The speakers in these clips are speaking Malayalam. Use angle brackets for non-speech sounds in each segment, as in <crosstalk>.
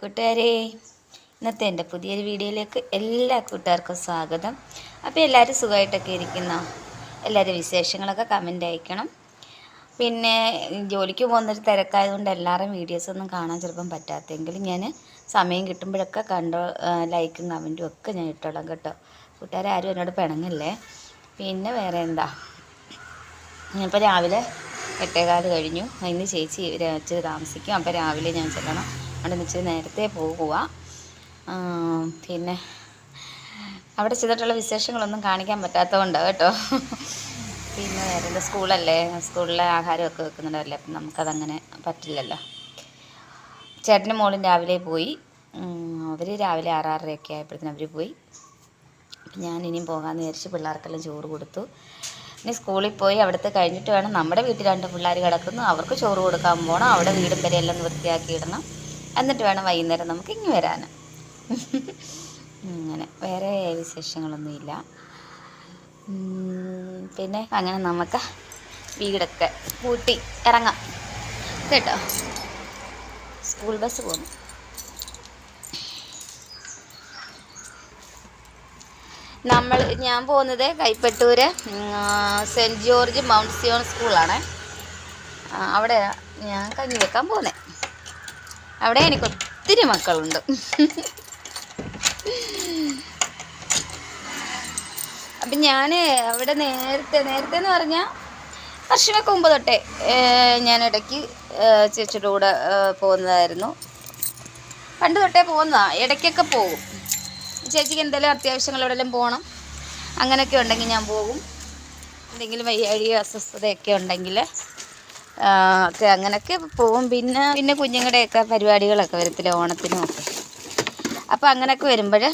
കൂട്ടുകാരെ ഇന്നത്തെ എന്റെ പുതിയൊരു വീഡിയോയിലേക്ക് എല്ലാ കൂട്ടുകാർക്കും സ്വാഗതം. അപ്പോൾ എല്ലാവരും സുഖമായിട്ടൊക്കെ ഇരിക്കുന്നോ? എല്ലാവരും വിശേഷങ്ങളൊക്കെ കമന്റ് അയക്കണം. പിന്നെ ജോലിക്ക് പോകുന്നൊരു തിരക്കായതുകൊണ്ട് എല്ലാവരും വീഡിയോസൊന്നും കാണാൻ ചിലപ്പം പറ്റാത്തെങ്കിലും ഞാൻ സമയം കിട്ടുമ്പോഴൊക്കെ കണ്ടോ ലൈക്കും കമന്റും ഒക്കെ ഞാൻ ഇട്ടോളാം കേട്ടോ. കൂട്ടുകാരെ ആരും എന്നോട് പിണങ്ങില്ലേ? പിന്നെ വേറെ എന്താ? ഞാനിപ്പോൾ രാവിലെ എട്ടേകാൽ കഴിഞ്ഞു. അതിന് ചേച്ചി ഇച്ചിരി താമസിക്കും. അപ്പോൾ രാവിലെ ഞാൻ ചെല്ലണം. അവിടെ ഇച്ചിരി നേരത്തെ പോകുക പിന്നെ അവിടെ ചെയ്തിട്ടുള്ള വിശേഷങ്ങളൊന്നും കാണിക്കാൻ പറ്റാത്തതുകൊണ്ട് കേട്ടോ. പിന്നെ വേറെ സ്കൂളല്ലേ? സ്കൂളിലെ ആഹാരമൊക്കെ വെക്കുന്നുണ്ടല്ലേ? അപ്പം നമുക്കതങ്ങനെ പറ്റില്ലല്ലോ. ചേട്ടനും മോളും രാവിലെ പോയി. അവർ രാവിലെ ആറാറരയൊക്കെ ആയപ്പോഴത്തേനും അവർ പോയി. ഞാൻ ഇനിയും പോകാമെന്ന് വിചാരിച്ച് പിള്ളേർക്കെല്ലാം ചോറ് കൊടുത്തു. ഇനി സ്കൂളിൽ പോയി അവിടുത്തെ കഴിഞ്ഞിട്ട് വേണം. നമ്മുടെ വീട്ടിൽ രണ്ട് പിള്ളേർ കിടക്കുന്നു. അവർക്ക് ചോറ് കൊടുക്കാൻ പോകണം അവിടെ വീടും വരെ എല്ലാം വൃത്തിയാക്കി ഇടണം എന്നിട്ട് വേണം വൈകുന്നേരം നമുക്ക് ഇങ്ങ് വരാൻ. അങ്ങനെ വേറെ വിശേഷങ്ങളൊന്നുമില്ല. പിന്നെ അങ്ങനെ നമുക്ക് വീടൊക്കെ കൂട്ടി ഇറങ്ങാം. കേട്ടോ? സ്കൂൾ ബസ് പോകുന്നു നമ്മൾ ഞാൻ പോകുന്നത് Kaipattoor Saint George Mount Zion സ്കൂളാണ്. അവിടെ ഞാൻ കഞ്ഞി വെക്കാൻ പോകുന്നത് അവിടെ എനിക്ക് ഒത്തിരി മക്കളുണ്ട്. അപ്പം ഞാൻ അവിടെ നേരത്തെ നേരത്തെ എന്ന് പറഞ്ഞാൽ വർഷമൊക്കെ മുമ്പ് തൊട്ടേ ഞാൻ ഇടയ്ക്ക് ചേച്ചിയുടെ കൂടെ പോകുന്നതായിരുന്നു. പണ്ട് തൊട്ടേ പോകുന്നതാണ് ഇടയ്ക്കൊക്കെ പോകും. ചേച്ചിക്ക് എന്തെങ്കിലും അത്യാവശ്യങ്ങൾ എവിടെയെങ്കിലും പോകണം അങ്ങനെയൊക്കെ ഉണ്ടെങ്കിൽ ഞാൻ പോകും. എന്തെങ്കിലും വയ്യാഴിയോ അസ്വസ്ഥതയൊക്കെ ഉണ്ടെങ്കിൽ ഒക്കെ അങ്ങനെയൊക്കെ പോവും. പിന്നെ പിന്നെ കുഞ്ഞുങ്ങളുടെയൊക്കെ പരിപാടികളൊക്കെ വരത്തില്ല ഓണത്തിനും ഒക്കെ. അപ്പോൾ അങ്ങനെയൊക്കെ വരുമ്പോൾ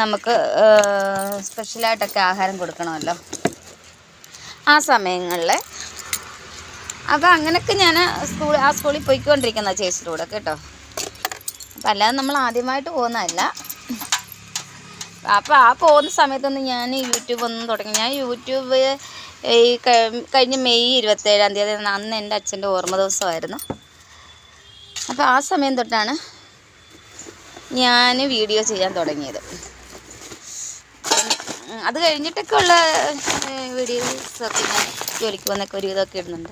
നമുക്ക് സ്പെഷ്യലായിട്ടൊക്കെ ആഹാരം കൊടുക്കണമല്ലോ. ആ സമയങ്ങളിൽ അപ്പോൾ അങ്ങനെയൊക്കെ ഞാൻ സ്കൂൾ ആ സ്കൂളിൽ പോയിക്കൊണ്ടിരിക്കുന്ന ചേച്ചിയുടെ കൂടെ കേട്ടോ. അപ്പം അല്ലാതെ നമ്മൾ ആദ്യമായിട്ട് പോകുന്നതല്ല. അപ്പോൾ ആ പോകുന്ന സമയത്തൊന്നും ഞാൻ യൂട്യൂബ് ഒന്നും തുടങ്ങി. ഞാൻ യൂട്യൂബ് ഈ കഴിഞ്ഞ മെയ് ഇരുപത്തേഴാം തീയതി അന്ന് എന്റെ അച്ഛന്റെ ഓർമ്മ ദിവസമായിരുന്നു. അപ്പോൾ ആ സമയം തൊട്ടാണ് ഞാൻ വീഡിയോ ചെയ്യാൻ തുടങ്ങിയത്. അത് കഴിഞ്ഞിട്ടൊക്കെ ഉള്ള വീഡിയോസൊക്കെ ഞാൻ ജോലിക്ക് പോകുന്നൊക്കെ ഒരു ഇതൊക്കെ ഇടുന്നുണ്ട്.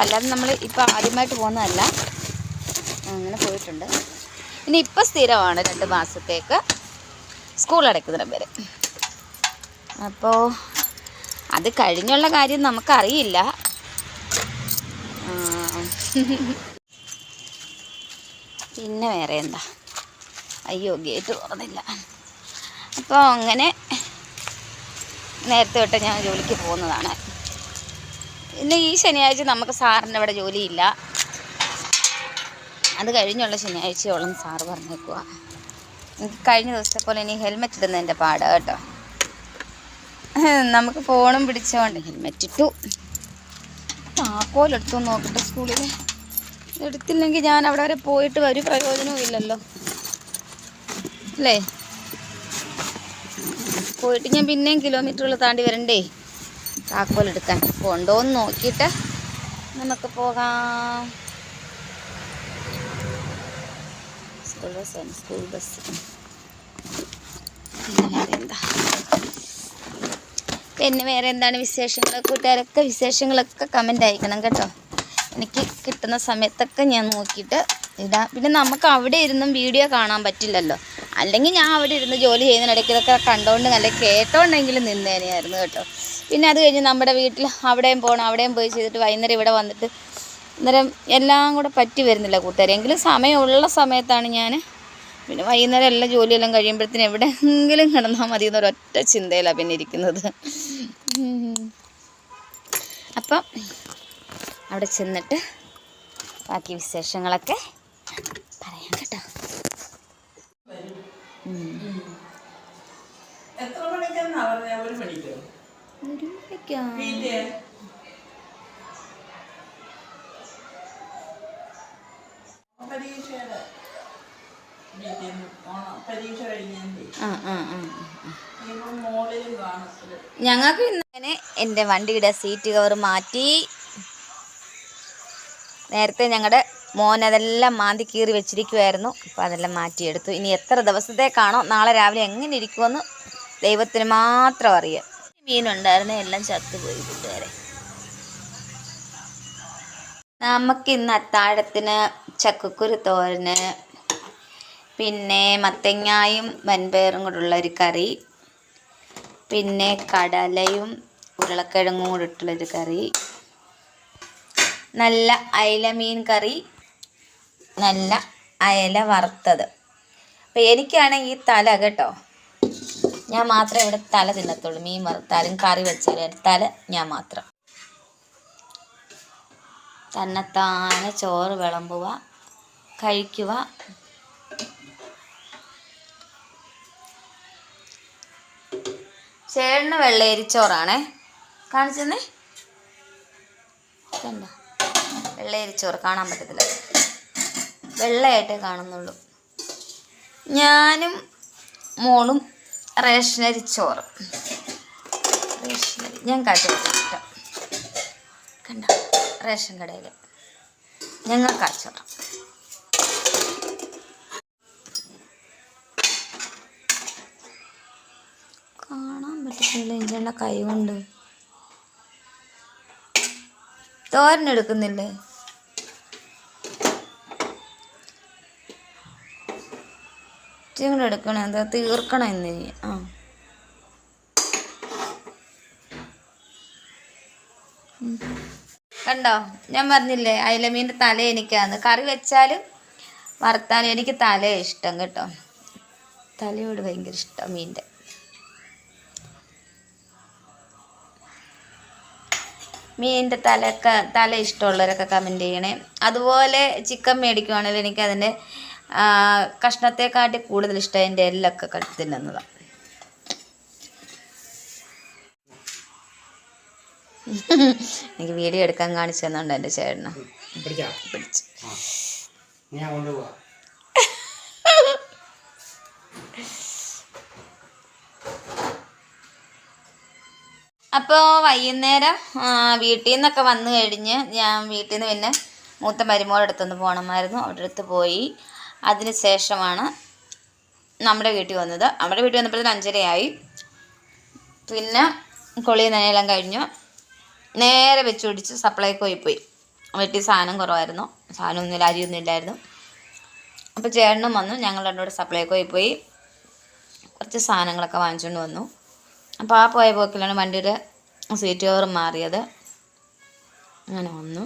അല്ലാതെ നമ്മൾ ഇപ്പോൾ ആദ്യമായിട്ട് പോകുന്നതല്ല. അങ്ങനെ പോയിട്ടുണ്ട്. ഇനി ഇപ്പം സ്ഥിരമാണ് രണ്ട് മാസത്തേക്ക്. സ്കൂൾ അടയ്ക്കുന്നിടം വരെ അപ്പോൾ അത് കഴിഞ്ഞുള്ള കാര്യം നമുക്കറിയില്ല. പിന്നെ വേറെ എന്താ? അയ്യോ ഗേറ്റ് തുറന്നില്ല. അപ്പോൾ അങ്ങനെ നേരത്തെ തൊട്ട് ഞാൻ ജോലിക്ക് പോകുന്നതാണ്. പിന്നെ ഈ ശനിയാഴ്ച നമുക്ക് സാറിന്റെ അവിടെ ജോലിയില്ല. അത് കഴിഞ്ഞുള്ള ശനിയാഴ്ചയോളം സാറ് പറഞ്ഞേക്കുക എനിക്ക് കഴിഞ്ഞ ദിവസത്തെ പോലെ ഇനി ഹെൽമെറ്റ് ഇടുന്നതിന്റെ പാടാണ് കേട്ടോ. നമുക്ക് ഫോണും പിടിച്ചോണ്ട് ഹെൽമെറ്റ് ഇട്ടു. താക്കോലെടുത്തു നോക്കട്ടെ സ്കൂളിൽ എടുത്തില്ലെങ്കിൽ ഞാൻ അവിടെ വരെ പോയിട്ട് ഒരു പ്രയോജനവും ഇല്ലല്ലോ. അല്ലേ? പോയിട്ട് ഞാൻ പിന്നെയും കിലോമീറ്ററുകൾ താണ്ടി വരണ്ടേ? താക്കോലെടുക്കാൻ കൊണ്ടോന്ന് നോക്കിയിട്ട് നമുക്ക് പോകാം. സ്കൂൾ ബസ്സാണ് സ്കൂൾ ബസ് പിന്നെ വേറെ എന്താ പിന്നെ വേറെ എന്താണ് വിശേഷങ്ങൾ കൂട്ടുകാരൊക്കെ വിശേഷങ്ങളൊക്കെ കമന്റ് അയക്കണം കേട്ടോ. എനിക്ക് കിട്ടുന്ന സമയത്തൊക്കെ ഞാൻ നോക്കിയിട്ട് ഇടാം. പിന്നെ നമുക്ക് അവിടെ ഇരുന്നും വീഡിയോ കാണാൻ പറ്റില്ലല്ലോ. അല്ലെങ്കിൽ ഞാൻ അവിടെ ഇരുന്ന് ജോലി ചെയ്യുന്നതിനിടയ്ക്ക് ഇതൊക്കെ കണ്ടുകൊണ്ട് നല്ല കേട്ടോണ്ടെങ്കിലും നിന്നേനെയായിരുന്നു കേട്ടോ. പിന്നെ അത് കഴിഞ്ഞ് നമ്മുടെ വീട്ടിൽ അവിടെയും പോകണം അവിടെയും പോയി ചെയ്തിട്ട് വൈകുന്നേരം ഇവിടെ വന്നിട്ട് അന്നേരം എല്ലാം കൂടെ പറ്റി വരുന്നില്ല കൂട്ടുകാരെ എങ്കിലും സമയമുള്ള സമയത്താണ് ഞാൻ പിന്നെ വൈകുന്നേരം എല്ലാം ജോലിയെല്ലാം കഴിയുമ്പോഴത്തേനും എവിടെയെങ്കിലും കിടന്നാൽ മതി എന്നൊരൊറ്റ ചിന്തയിലാണ് പിന്നെ ഇരിക്കുന്നത്. അപ്പം അവിടെ ചെന്നിട്ട് ബാക്കി വിശേഷങ്ങളൊക്കെ പറയാം കേട്ടോ. എത്ര മണിക്കോ ഒരു മണിക്കാ? പിന്നെ പരീക്ഷയുടെ വീട്ടിൽ ഓണ പരീക്ഷ കഴിഞ്ഞതിന്റെ ആ ആ ആ ഇപ്പം മോളിലും ഞങ്ങൾക്ക് ഇന്നലെ എന്റെ വണ്ടിയുടെ സീറ്റ് കവർ മാറ്റി. നേരത്തെ ഞങ്ങളുടെ മോൻ അതെല്ലാം മാന്തി കീറി വെച്ചിരിക്കുമായിരുന്നു അപ്പോൾ അതെല്ലാം മാറ്റിയെടുത്തു. ഇനി എത്ര ദിവസത്തേക്കാണോ നാളെ രാവിലെ എങ്ങനെ ഇരിക്കുമെന്ന് ദൈവത്തിന് മാത്രം അറിയാം. മീനുണ്ടായിരുന്നേ എല്ലാം ചത്തുപോയി. കൂട്ടുകാരെ നമുക്ക് ഇന്ന് അത്താഴത്തിന് ചക്കക്കുരു തോരന് പിന്നെ മത്തങ്ങായും വൻപയറും കൂടെയുള്ള ഒരു കറി പിന്നെ കടലയും ഉരുളക്കിഴങ്ങും കൂടെ ഇട്ടുള്ളൊരു കറി നല്ല അയല മീൻ കറി നല്ല അയല വറുത്തത്. അപ്പം എനിക്കാണെങ്കിൽ ഈ തല കേട്ടോ ഞാൻ മാത്രമേ ഇവിടെ തല തിന്നത്തുള്ളൂ മീൻ വറുത്താലും കറി വെച്ചാലും തല ഞാൻ മാത്രം. തന്നെത്താനെ ചോറ് വിളമ്പുക കഴിക്കുക. ചേട്ടന് വെള്ളയരിച്ചോറാണേ കാണിച്ചെന്നേ? കണ്ടോ വെള്ളയരിച്ചോറ് കാണാൻ പറ്റത്തില്ല. വെള്ളയായിട്ടേ കാണുന്നുള്ളൂ. ഞാനും മോളും റേഷനരി ചോറ്. ഞാൻ ഇഷ്ടം. കണ്ടോ? റേഷൻ കടയിൽ ഞങ്ങൾക്ക് കാച്ചോറ് കാണാൻ പറ്റുന്നില്ല ഇഞ്ചേണ്ട കൈ കൊണ്ട്. തോരൻ എടുക്കുന്നില്ലേ? എടുക്കണേ? എന്താ തീർക്കണം ഇന്ന്? ആ. കണ്ടോ? ഞാൻ പറഞ്ഞില്ലേ അയലമീന്റെ തല എനിക്കാന്ന്. കറി വെച്ചാലും വറുത്താലും എനിക്ക് തല ഇഷ്ടം കേട്ടോ. തലയോട് ഭയങ്കര ഇഷ്ടം മീന്റെ. മീനിന്റെ തലയൊക്കെ തല ഇഷ്ടമുള്ളവരൊക്കെ കമന്റ് ചെയ്യണേ. അതുപോലെ ചിക്കൻ മേടിക്കുവാണെങ്കിൽ എനിക്കതിന്റെ കഷ്ണത്തെക്കാട്ടി കൂടുതൽ ഇഷ്ടം അതിന്റെ എല്ലൊക്കെ കട്ട് തിന്നുന്നതാണ് എനിക്ക് വീഡിയോ എടുക്കാൻ കാണിച്ചു തന്നുണ്ട് എന്റെ ചേട്ടന്. അപ്പോ അപ്പോൾ വൈകുന്നേരം വീട്ടിൽ നിന്നൊക്കെ വന്നു കഴിഞ്ഞ് ഞാൻ വീട്ടിൽ നിന്ന് പിന്നെ മൂത്ത മരുമോളുടെ അടുത്തൊന്ന് പോകണമായിരുന്നു അവിടെ അടുത്ത് പോയി. അതിന് ശേഷമാണ് നമ്മുടെ വീട്ടിൽ വന്നത്. നമ്മുടെ വീട്ടിൽ വന്നപ്പോഴത്തേന് അഞ്ചരയായി. പിന്നെ കൊളി നനയെല്ലാം കഴിഞ്ഞു. നേരെ വെച്ച് പിടിച്ച് സപ്ലൈക്കോയി പോയി വീട്ടിൽ സാധനം കുറവായിരുന്നു. സാധനമൊന്നുമില്ല അരിയൊന്നും ഇല്ലായിരുന്നു. അപ്പോൾ ചേട്ടനും വന്നു ഞങ്ങൾ രണ്ടുകൂടെ സപ്ലൈക്കോയി പോയി കുറച്ച് സാധനങ്ങളൊക്കെ വാങ്ങിച്ചുകൊണ്ട് വന്നു. അപ്പോൾ ആ പോയ പോക്കിലാണ് വണ്ടിയുടെ സീറ്റ് കവർ മാറിയത്. അങ്ങനെ വന്നു.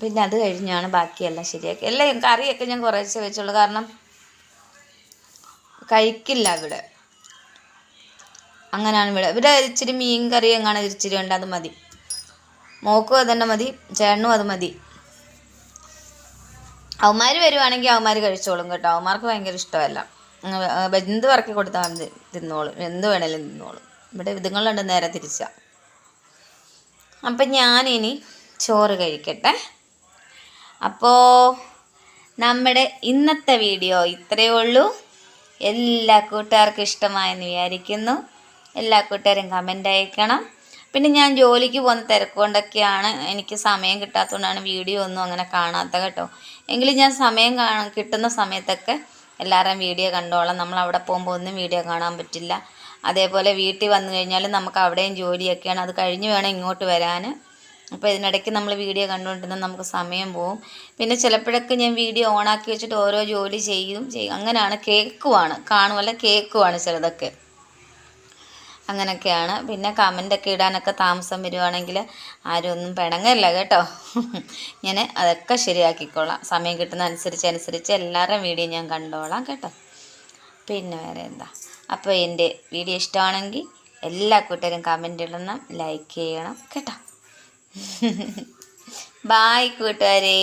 പിന്നെ അത് കഴിഞ്ഞാണ് ബാക്കിയെല്ലാം ശരിയാക്കി. എല്ലാം കറിയൊക്കെ ഞാൻ കുറേശ്ശെ വെച്ചുള്ളൂ കാരണം കഴിക്കില്ല ഇവിടെ. അങ്ങനെയാണ് ഇവിടെ. ഇവിടെ ഇച്ചിരി മീൻ കറി എങ്ങാണ് ഇച്ചിരി ഉണ്ട് അത് മതി. മോക്കും അത് തന്നെ മതി ചേട്ടനും അത് മതി. അവന്മാർ വരുവാണെങ്കിൽ അവന്മാർ കഴിച്ചോളും കേട്ടോ. അവന്മാർക്ക് ഭയങ്കര ഇഷ്ടമല്ല. എന്ത് വർക്കി കൊടുത്താൽ തിന്നോളും. എന്ത് വേണേലും തിന്നോളും. ഇവിടെ ഇതുങ്ങളുണ്ട് നേരെ തിരിച്ചാ. അപ്പം ഞാനിനി ചോറ് കഴിക്കട്ടെ. അപ്പോൾ നമ്മുടെ ഇന്നത്തെ വീഡിയോ ഇത്രയേ ഉള്ളൂ. എല്ലാ കൂട്ടുകാർക്കും ഇഷ്ടമായെന്ന് വിചാരിക്കുന്നു. എല്ലാ കൂട്ടുകാരും കമന്റ് അയക്കണം. പിന്നെ ഞാൻ ജോലിക്ക് പോകുന്ന തിരക്കുകൊണ്ടൊക്കെയാണ് എനിക്ക് സമയം കിട്ടാത്തതുകൊണ്ടാണ് വീഡിയോ ഒന്നും അങ്ങനെ കാണാത്ത കേട്ടോ. എങ്കിലും ഞാൻ സമയം കിട്ടുന്ന സമയത്തൊക്കെ എല്ലാവരും വീഡിയോ കണ്ടോളാം. നമ്മൾ അവിടെ പോകുമ്പോൾ ഒന്നും വീഡിയോ കാണാൻ പറ്റില്ല. അതേപോലെ വീട്ടിൽ വന്നു കഴിഞ്ഞാൽ നമുക്ക് അവിടെയും ജോലിയൊക്കെയാണ്. അത് കഴിഞ്ഞ് വേണം ഇങ്ങോട്ട് വരാൻ അപ്പോൾ ഇതിനിടയ്ക്ക് നമ്മൾ വീഡിയോ കണ്ടുകൊണ്ടിരുന്ന നമുക്ക് സമയം പോവും. പിന്നെ ചിലപ്പോഴൊക്കെ ഞാൻ വീഡിയോ ഓണാക്കി വെച്ചിട്ട് ഓരോ ജോലി ചെയ്യും. ചെയ്യും അങ്ങനെയാണ് കേൾക്കുവാണ് കാണുമല്ല കേൾക്കുവാണ് ചിലതൊക്കെ. അങ്ങനെയൊക്കെയാണ് പിന്നെ കമന്റൊക്കെ ഇടാനൊക്കെ താമസം വരുവാണെങ്കിൽ ആരും ഒന്നും പിണങ്ങല്ല കേട്ടോ. ഞാൻ അതൊക്കെ ശരിയാക്കിക്കോളാം. സമയം കിട്ടുന്ന അനുസരിച്ച് അനുസരിച്ച് എല്ലാവരുടെയും വീഡിയോ ഞാൻ കണ്ടോളാം കേട്ടോ. പിന്നെ വേറെ എന്താ? അപ്പോൾ എന്റെ വീഡിയോ ഇഷ്ടമാണെങ്കിൽ എല്ലാ കൂട്ടരും കമന്റ് ഇടണം ലൈക്ക് ചെയ്യണം കേട്ടോ. <laughs> ബായ് കൂട്ടുകാരേ.